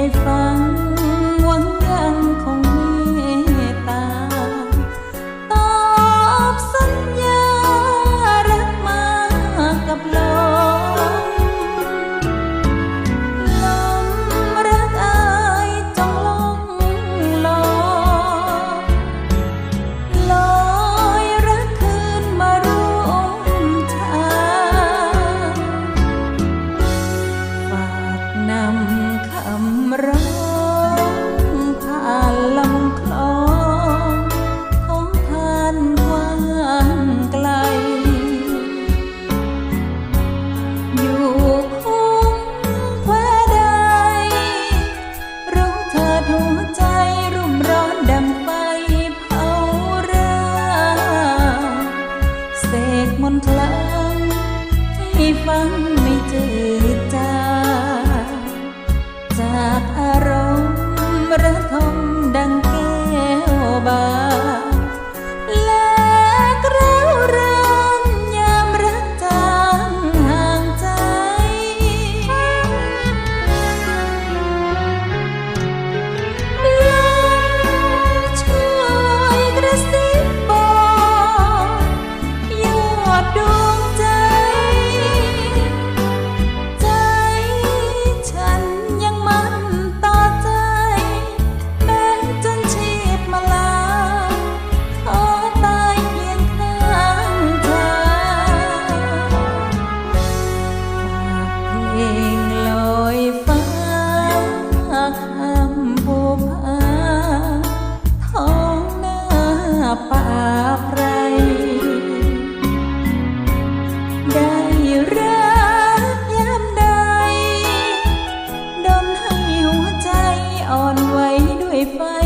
开放 ฟังไม่เจอ อ่อนไหวด้วยฟ้า